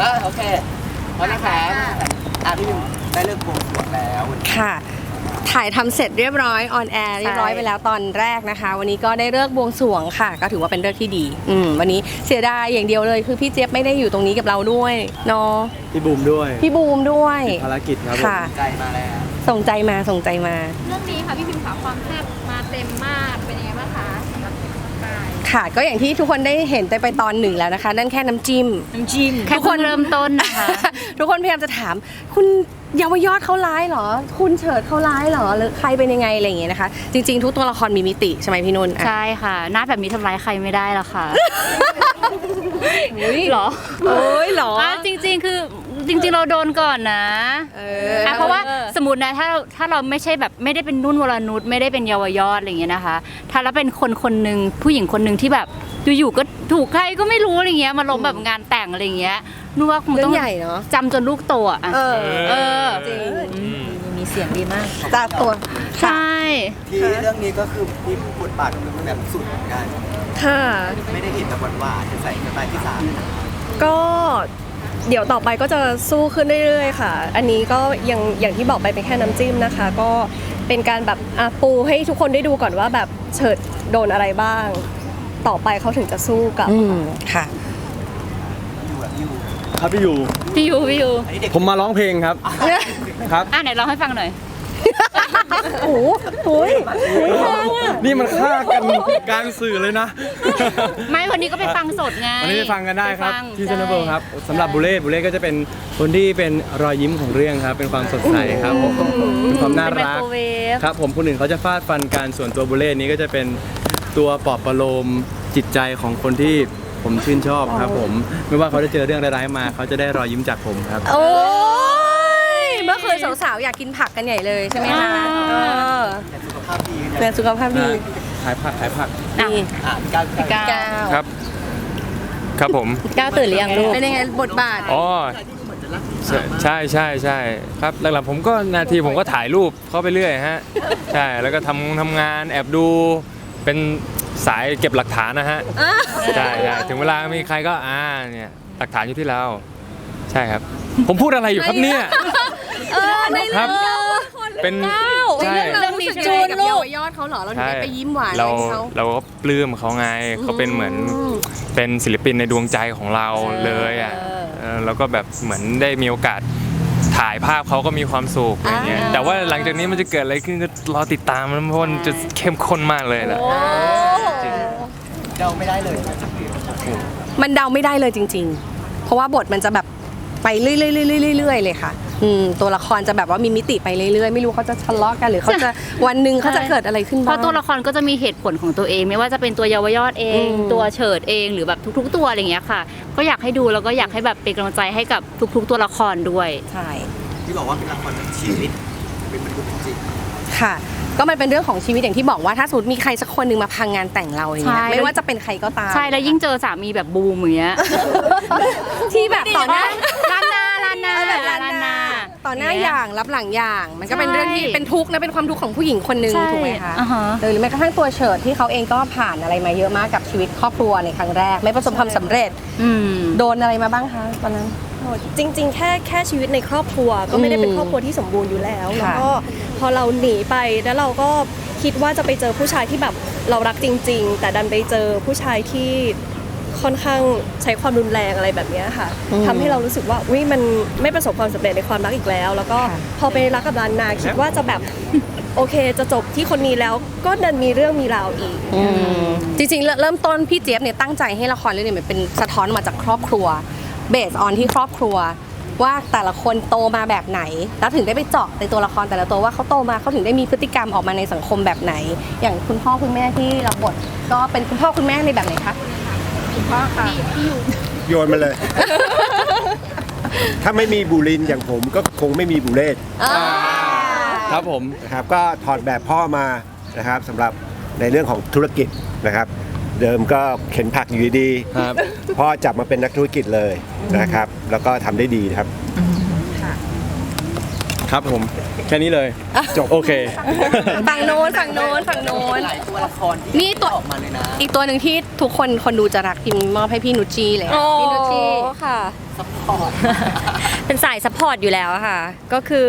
อะโอเคพร้อมนะคะอะพี่พิมได้เลิกบวงสรวงแล้วค่ะ ถ่ายทำเสร็จเรียบร้อยออนแอร์เรียบร้อยไปแล้วตอนแรกนะคะ วันนี้ก็ได้เลิกบวงสรวงค่ะ ก็ถือว่าเป็นเลิกที่ดี อืมวันนี้เสียดายอย่างเดียวเลยคือพี่เจี๊ยบไม่ได้อยู่ตรงนี้กับเราด้วยเนาะพี่บูมด้วยพี่บูมด้วยภารกิจครับผมค่ะ ใจมาแล้ว ส่งใจมาส่งใจมา เรื่องนี้ค่ะพี่พิมพ์ขาความแซ่บมาเต็มมากเป็นยังไงบ้างคะสำหรับกาย ค่ะ ก็อย่างที่ทุกคนได้เห็นไปตอนหนึ่งแล้วนะคะ นั่นแค่น้ำจิ้ม น้ำจิ้มแค่คนเริ่มต้นนะคะ ทุกคนพยายามจะถาม คุณเยาวยอดเขาร้ายเหรอ คุณเฉิดเขาร้ายเหรอหรือใครเป็นยังไงอะไรอย่างเงี้ยนะคะ จริงๆ ทุกตัวละครมีมิติใช่ไหมพี่นุ่นอะใช่ค่ะ หน้าแบบนี้ทำร้ายใครไม่ได้หรอกค่ะอุ๊ยหรอโอ้ยเหรอ อะจริงๆ คือ จริงๆเราโดนก่อนนะเอออะเพราะว่าสมมตินะถ้าถ้าเราไม่ใช่แบบไม่ได้เป็นนุ่นวรนุชไม่ได้เป็นเยาวยอดอะไรอย่างเงี้ยนะคะ ถ้าเราเป็นคนคนหนึ่งผู้หญิงคนหนึ่งที่แบบอยู่ๆก็ถูกใครก็ไม่รู้อะไรเงี้ยมาล้มแบบงานแต่งอะไรอย่างเงี้ยนุ่นว่าคงเรื่ต้อองงใหญ่เนาะจำจนลูกโตอะเออเออจริงมีเสียงดีมากจากตัวใช่ที่เรื่องนี้ก็คือพี่บทบาทเป็นแบบสุดเหมือนกันค่ะไม่ได้เห็นแต่หวานๆจะใส่สไตล์ที่สามก็ เดี๋ยวต่อไปก็จะสู้ขึ้นเรื่อยๆค่ะ อันนี้ก็ยังอย่างที่บอกไปเป็นแค่น้ำจิ้มนะคะ ก็เป็นการแบบอะปูให้ทุกคนได้ดูก่อนว่าแบบเฉิดโดนอะไรบ้าง ต่อไปเขาถึงจะสู้กับ อืมค่ะอยู่แบบอยู่ครับพี่ยูพี่ยูพี่ยูอันนี้เด็กผมมาร้องเพลงครับ ครับ อะไหนร้องให้ฟังหน่อย โอ้โหโอ้ยนี่มันฆ่ากันกลางสื่อเลยนะ ไม่วันนี้ก็ไปฟังสดไง วันนี้ไปฟังกันได้ครับ ปฟังที่เซนเบิลครับสำหรับบุเล่บุเล่ก็จะเป็นคนที่เป็นรอยยิ้มของเรื่องครับ เป็นความสดใสครับผมเป็นความน่าเป็นไมรักโครเวฟ ครับผมคนอื่นเขาจะฟาดฟันการส่วนตัวบุเล่นี้ก็จะเป็นตัวปลอบประโลมจิตใจของคนที่ผมชื่นชอบครับผม ไม่ว่าเขาจะเจอเรื่องร้ายๆมาเขาจะได้รอยยิ้มจากผมครับ โอ้ยเมื่อคืน สาวๆ อยากกินผักกันใหญ่เลยใช่ไหมคะอ่าเออแต่สุขภาพดีแม่สุขภาพดีขายผักขายผักอะนี่อะก้าวก้าวก้าวก้าวครับ ครับผม ก้าวตื่นหรือยังลูกเป็นยังไงบทบาท อ๋อใช่ใช่ใช่ใช่ครับหลังๆผมก็นาทีผมก็ถ่ายรูปเข้าไปเรื่อยฮะ ใช่แล้วก็ทำทำงานแอบดูเป็นสายเก็บหลักฐานนะฮะใช่ใช่ถึงเวลามีใครก็อ่าเนี่ยหลักฐานอยู่ที่เรา ใช่ครับ ผมพูดอะไรอยู่ครับเนี่ย เออในครับเป็นในใช่เรื่องเรารู้สึกยังไงกับเยาวยอดเขาเหรอเราถึงใช่ได้ไปยิ้มหวานอะไรเราให้เขา เราก็ปลื้มเขาไงเขาเป็นเหมือนมเป็นศิลปินในดวงใจของเราเลยอะเออแล้วก็แบบเหมือนได้มีโอกาสถ่ายภาพเขาก็มีความสุขอะไรเงี้ยอ่า แต่ว่าหลังจากนี้มันจะเกิดอะไรขึ้นก็รอติดตามมันเพราะมันจะเข้มข้นมากเลยแหละเดาไม่ได้เลยมันเดาไม่ได้เลยจริง ๆ เพราะว่าบทมันจะแบบ ไปเรื่อยๆๆๆเรื่อยๆเลยค่ะอืมตัวละครจะแบบว่ามีมิติไปเรื่อยๆ ไม่รู้เขาจะทะเลาะกันหรือเขาจะวันหนึ่งเขาจะเกิดอะไรขึ้นเพบ้างราะตัวละครก็จะมีเหตุผลของตัวเอง ไม่ว่าจะเป็นตัวเยาวยอดเองอืมตัวเฉิดเองหรือแบบทุก ๆ ตัวอะไรอย่างเงี้ยค่ะ ก็อยากให้ดูแล้วก็อยากให้แบบเป็นกำลังใจให้กับทุก ๆ ตัวละครด้วยใช่ที่บอกว่าเป็นละครชีวิตเป็นมนุษย์จริง ค่ะ ก็มันเป็นเรื่องของชีวิตอย่างที่บอกว่าถ้าสมมติมีใครสักคนหนึ่งมาพังงานแต่งเราอย่างเงี้ยใช่ ไม่ว่าจะเป็นใครก็ตามใช่แล้วยิ่งเจอสามีแบบบูมอย่างเงี้ย ที่แบบต่อหน้าลานนาลานนาเออแบบลานนาต่อหน้าอย่างรับหลังอย่าง มันก็เป็นเรื่องที่เป็นทุกข์นะเป็นความทุกข์ของผู้หญิงคนหนึ่งใช่ถูกไหมคะอ่าฮะหรือแม้กระทั่งตัวเฉิดที่เขาเองก็ผ่านอะไรมาเยอะมากกับชีวิตครอบครัวในครั้งแรก ไม่ประสบความสำเร็จ อืม โดนอะไรมาบ้างคะตอนนั้นโอ้ จริง ๆ แค่แค่ชีวิตในครอบครัว ก็ไม่ได้เป็นอืมครอบครัวที่สมบูรณ์อยู่แล้วค่ะแล้วก็พอเราหนีไปแล้วเราก็คิดว่าจะไปเจอผู้ชายที่แบบเรารักจริง ๆ แต่ดันไปเจอผู้ชายที่ค่อนข้างใช้ความรุนแรงอะไรแบบเนี้ยค่ะทำให้เรารู้สึกว่าอุ้ยมันไม่ประสบความสำเร็จในความรักอีกแล้ว แล้วก็พอไปรักกับลานนาคิดว่าจะแบบโอเคจะจบที่คนนี้แล้วก็ดันมีเรื่องมีราวอีกจริงๆเริ่มเริ่มต้นพี่เจี๊ยบเนี่ยตั้งใจให้ละครเรื่องนี้มันเป็นสะท้อนมาจากครอบครัว เบสออนที่ครอบครัว ว่าแต่ละคนโตมาแบบไหน แล้วถึงได้ไปเจาะในตัวละครแต่ละตัวว่าเขาโตมาเขาถึงได้มีพฤติกรรมออกมาในสังคมแบบไหน อย่างคุณพ่อคุณแม่ที่รับบทก็เป็นคุณพ่อคุณแม่ในแบบไหนคะคุณพ่อค่ะโยนมาเลย ถ้าไม่มีบุรินทร์อย่างผมก็คงไม่มีบุเรศครับผมนะครับก็ถอดแบบพ่อมานะครับสำหรับในเรื่องของธุรกิจนะครับ เดิมก็เข็นผักอยู่ดีครับๆพ่อจับมาเป็นนักธุรกิจเลยนะครับ แล้วก็ทำได้ดีครับ ครับผม แค่นี้เลย จบ โอเค ฝั่งโน้นฝั่งโน้นฝั่งโน้น หลายตัวละครที่นี่ตัว ออกมาเลยนะ อีกตัวหนึ่งที่ทุกคนคนดูจะรักพิมพ์มอบให้พี่นุชจีเลยโอ้พี่นุชจีค่ะ ซัพพอร์ต เป็นสายซัพพอร์ตอยู่แล้วอะค่ะ ก็คือ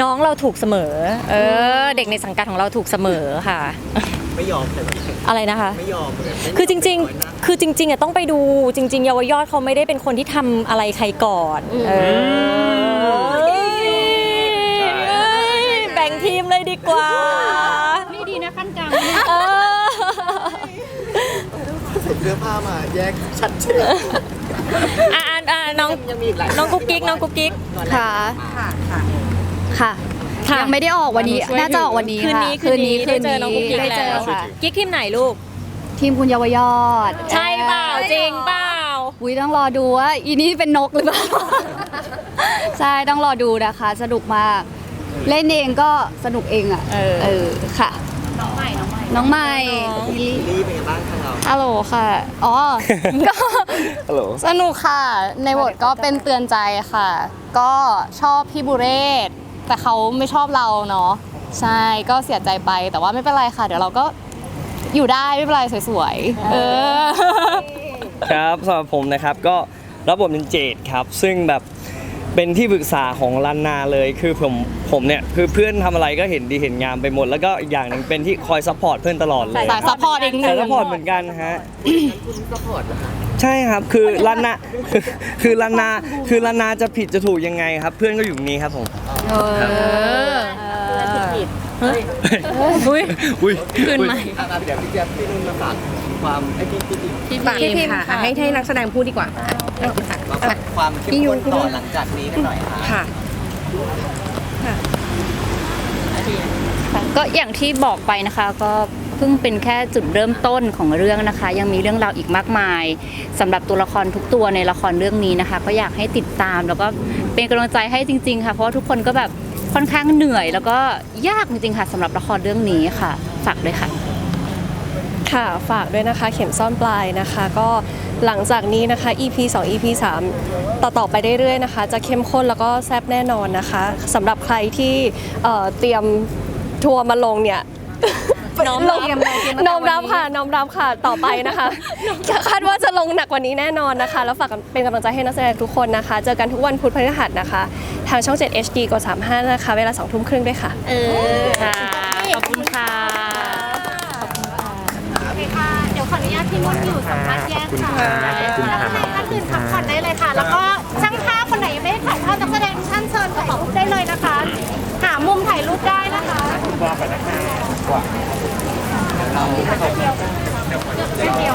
น้องเราถูกเสมอ เออ เด็กในสังกัดของเราถูกเสมอค่ะ ไม่ยอมเลยอะไรนะคะ ไม่ยอมเลยไม่ยอมคือจริงน้อยหน้าๆคือจริงๆอะต้องไปดูจริง ๆ เยาวยอดเขาไม่ได้เป็นคนที่ทำอะไรใครก่อนเออเอ้ยแบ่งทีมเลยดีกว่านี่ดีนะขั้นกลางเออใส่เสื้อผ้ามาแยกชัดเจนอะอะอะน้องยังมีอีกหลายน้องกุ๊กกิ๊กน้องกุ๊กกิ๊กค่ะ ค่ะ ค่ะ ค่ะค่ะยังไม่ได้ออกวันนี้ น่าจะออกวันนี้คืนค่ะนี้คืนนี้ได้เจอน้องกุ๊กกิ๊กได้เจอแล้วค่ะ กิ๊กทีมไหนลูก ทีมคุณเยาวยอด ใช่เปล่าจริงเปล่าอุ้ยต้องรอดูว่าอีนี่เป็นนกหรือเปล่า ใช่ต้องรอดูนะคะ สนุกมาก เล่นเองก็สนุกเองอะ เออเออค่ะ น้องใหม่ น้องใหม่รีเป็นไงบ้างทางเราฮัลโหลค่ะ อ๋อ ก็ฮัลโหลสนุกค่ะ ในบทก็เป็นเตือนใจค่ะ ก็ชอบพี่บุเรศ แต่เขาไม่ชอบเราเนาะใช่ก็เสียใจไปแต่ว่าไม่เป็นไรค่ะ เดี๋ยวเราก็อยู่ได้ไม่เป็นไรสวยๆเออ ครับสำหรับผมนะครับก็รับบทเป็นเจดครับ ซึ่งแบบเป็นที่ปรึกษาของลันนาเลยคือผมผมเนี่ยคือเพื่อนทำอะไรก็เห็นดีเห็นงามไปหมด แล้วก็อีกอย่างหนึ่งเป็นที่คอยซัพพอร์ตเพื่อนตลอดเลยสายซัพพอร์ตอีกหนึ่สายงซัพพอร์ตเหมือนกันฮะ คุณซัพพอร์ตเหรอคะ ใช่ครับคือลันนาคือลันนาคือลันนาจะผิดจะถูกยังไงครับ เพื่อนก็อยู่ตรงนี้ครับผมอุ้ยอุ้ยคืนใหม่อะอะเดี๋ยวพี่เจี๊ยบพี่นุ่นมาฝากความไอ้พี่พี่พี่พี่พิมค่ะอะให้ให้นักแสดงพูดดีกว่าความเข้มพี่ยุ้ข้นต่อหลังจากนี้กันหน่อยค่ะก็อย่างที่บอกไปนะคะก็ เพิ่งเป็นแค่จุดเริ่มต้นของเรื่องนะคะ ยังมีเรื่องราวอีกมากมายสำหรับตัวละครทุกตัวในละครเรื่องนี้นะคะ ก็อยากให้ติดตาม แล้วก็เป็นกำลังใจให้จริง ๆ ค่ะ เพราะว่าทุกคนก็แบบค่อนข้างเหนื่อย แล้วก็ยากจริงๆค่ะสำหรับละครเรื่องนี้ค่ะฝากด้วยค่ะค่ะฝากด้วยนะคะเข็มซ่อนปลายนะคะ ก็หลังจากนี้นะคะ EP 2 EP 3 ต่อต่อไปเรื่อยๆนะคะ จะเข้มข้นแล้วก็แซ่บแน่นอนนะคะสำหรับใครที่เเตรียมทัวร์มาลงเนี่ย น้อมลรับงน้อมรับค่ะ น้อมรับค่ะ ต่อไปนะคะคาดว่าจะลงหนักกว่านี้แน่นอนนะคะ แล้วฝากเป็นกำลังใจให้นักแสดงทุกคนนะคะ เจอกันทุกวันพุธพฤหัสนะคะ ทางช่อง 7 HD กด35 นะคะ เวลา2ทุ่มครึ่งด้วยค่ะ เออค่ะ ขอบคุณค่ะโอเคค่ะ เดี๋ยวขออนุญาตพี่นุ่นอยู่สัมภาษณ์แยกค่ะนักแสดงท่านอื่นพักผ่อนได้เลยค่ะ แล้วก็ช่างภาพคนไหนยังไม่ได้ถ่ายภาพนักแสดงท่านเชิญกระเป๋าได้เลยนะคะ หามุมถ่ายรูปได้นะคะ กว่าเดี๋ยวเราเข้เดี๋ยวเดียว